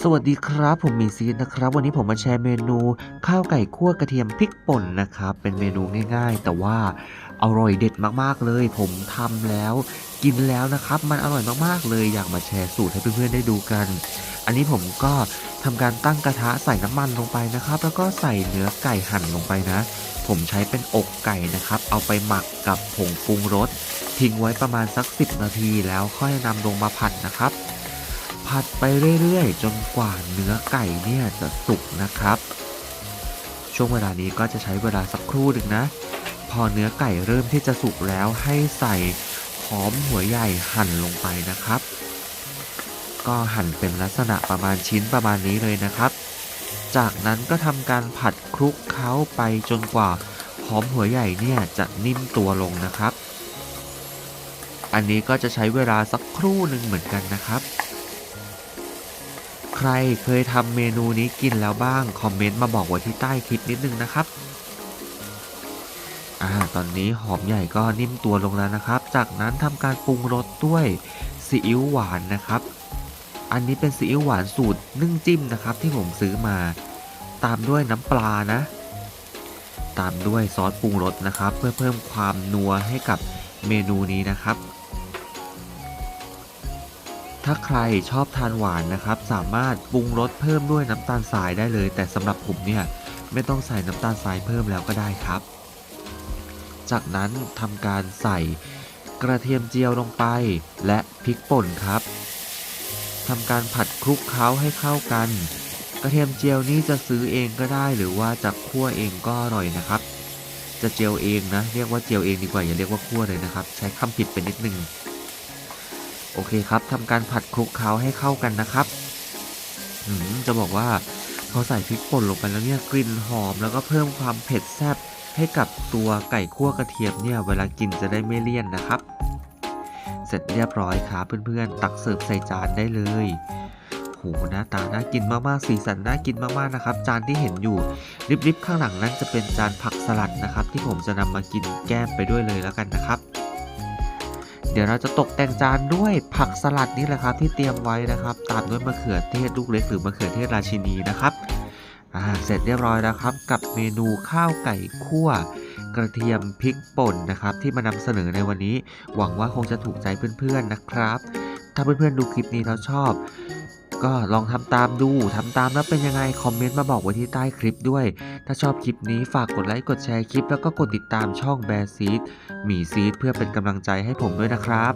สวัสดีครับผมมีซีนะครับ วันนี้ผมมาแชร์เมนูข้าวไก่คั่วกระเทียมพริกป่นนะครับ เป็นเมนูง่ายๆ แต่ว่าอร่อยเด็ดมากๆเลย ผมทำแล้วกินแล้วนะครับ มันอร่อยมากๆเลยอยากมาแชร์สูตรให้เพื่อนๆได้ดูกัน อันนี้ผมก็ทำการตั้งกระทะใส่น้ำมันลงไปนะครับ แล้วก็ใส่เนื้อไก่หั่นลงไปนะ ผมใช้เป็นอกไก่นะครับ เอาไปหมักกับผงปรุงรสทิ้งไว้ประมาณสัก 10 นาทีแล้วค่อยนำลงมาผัดนะครับ ผัดไปเรื่อยๆ จนกว่าเนื้อไก่เนี่ยจะสุกนะครับ ช่วงเวลานี้ก็จะใช้เวลาสักครู่หนึ่งนะ พอเนื้อไก่เริ่มที่จะสุกแล้วให้ใส่หอมหัวใหญ่หั่นลงไปนะครับ ก็หั่นเป็นลักษณะประมาณชิ้นประมาณนี้เลยนะครับ จากนั้นก็ทำการผัดคลุกเคล้าไปจนกว่าหอมหัวใหญ่เนี่ยจะนิ่มตัวลงนะครับ อันนี้ก็จะใช้เวลาสักครู่หนึ่งเหมือนกันนะครับ รเคยทำเมนูนี้กินแล้วบ้าง คอมเมนต์มาบอกไว้ที่ใต้คลิปนิดนึงนะครับอ่าตอนนี้หอมใหญ่ก็นิ่มตัวลงแล้วนะครับ จากนั้นทำการปรุงรสด้วยซีอิ๊วหวานนะครับ อันนี้เป็นซีอิ๊วหวานสูตรนึ่งจิ้มนะครับที่ผมซื้อมา ตามด้วยน้ำปลานะ ตามด้วยซอสปรุงรสนะครับ เพื่อเพิ่มความนัวให้กับเมนูนี้นะครับ ถ้าใครชอบทานหวานนะครับ สามารถปรุงรสเพิ่มด้วยน้ำตาลทรายได้เลย แต่สำหรับผมเนี่ยไม่ต้องใส่น้ำตาลทรายเพิ่มแล้วก็ได้ครับ จากนั้นทำการใส่กระเทียมเจียวลงไป และพริกป่นครับทำการผัดคลุกเคล้าให้เข้ากัน กระเทียมเจียวนี่จะซื้อเองก็ได้ หรือว่าจะคั่วเองก็อร่อยนะครับ จะเจียวเองนะ เรียกว่าเจียวเองดีกว่าอย่าเรียกว่าคั่วเลยนะครับ ใช้คำผิดไปนิดนึง โอเคครับทำการผัดคลุกเคล้าให้เข้ากันนะครับอืจะบอกว่าพอใส่พริกป่นลงไปแล้วเนี่ยกลิ่นหอมแล้วก็เพิ่มความเผ็ดแซ่บให้กับตัวไก่คั่วกระเทียมเนี่ยเวลากินจะได้ไม่เลี่ยนนะครับ เสร็จเรียบร้อยครับเพื่อนๆ ตักเสิร์ฟใส่จานได้เลยโหหน้าตาน่ากินมากๆสีสันน่ากินมากๆนะครับ จานที่เห็นอยู่ริบๆข้างหลังนั้นจะเป็นจานผักสลัดนะครับ ที่ผมจะนำมากินแก้มไปด้วยเลยแล้วกันนะครับ เดี๋ยวเราจะตกแต่งจานด้วยผักสลัดนี่แหละครับที่เตรียมไว้นะครับตามด้วยมะเขือเทศลูกเล็กหรือมะเขือเทศราชินีนะครับอ่าเสร็จเรียบร้อยแล้วครับ กับเมนูข้าวไก่คั่ว กระเทียมพริกป่นนะครับ ที่มานำเสนอในวันนี้ หวังว่าคงจะถูกใจเพื่อนๆนะครับ ถ้าเพื่อนๆดูคลิปนี้แล้วชอบ ก็ลองทำตามดูทำตามแล้วเป็นยังไงคอมเมนต์มาบอกไว้ที่ใต้คลิปด้วย ถ้าชอบคลิปนี้ฝากกดไลค์กดแชร์คลิป แล้วก็กดติดตามช่องแบร์ซีดหมีซีดเพื่อเป็นกำลังใจให้ผมด้วยนะครับ